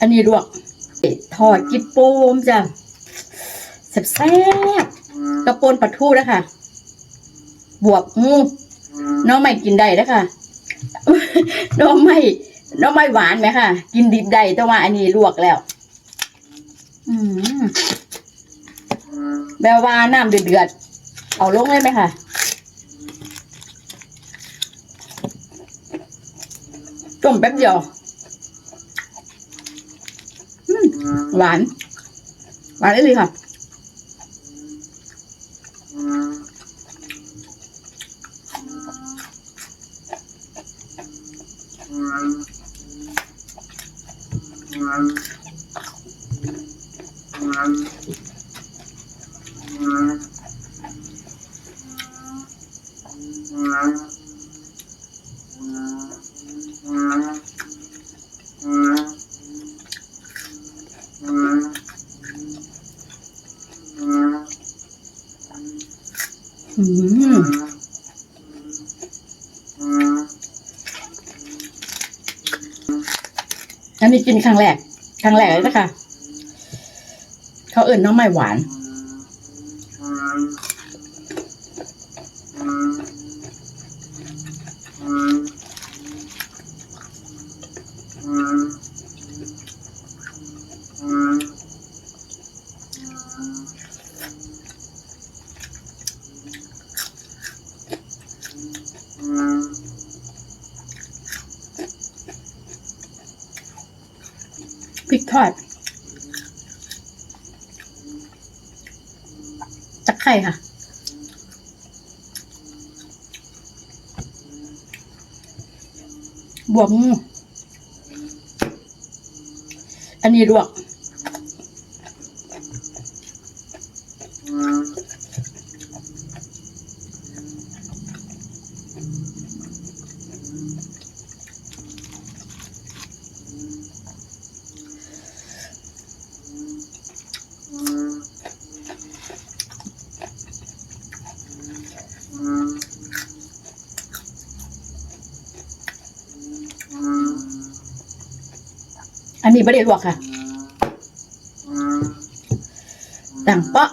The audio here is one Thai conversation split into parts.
อันนี้ลวกทอดกิบโป้มจ้ะแซ่บๆกระปนปลาทูนะคะบวกงูน้องไม่กินได้นะคะน้องไม่น้องไม่หวานไหมค่ะกินดิบได้แต่ว่าอันนี้ลวกแล้ว อืมแบบว่าน้ำเดือดๆเอาลงเลยไหมค่ะต้มแป๊บเดียวอืม หวาน หวานเลยค่ะอืม อันนี้กินครั้งแรก ครั้งแรกเลยนะคะ เขาเอิ่นน้องไม้หวานพ ทอดตะไคร่ค่ะบวมอันนี้ลวก อันนี้ไม่ได้ลวกค่ะดังเปาะ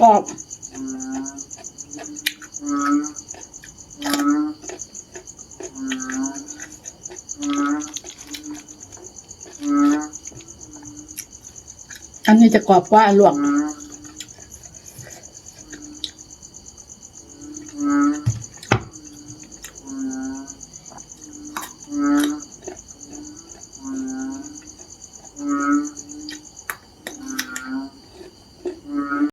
กรอบอันนี้จะกรอบกว่าลวก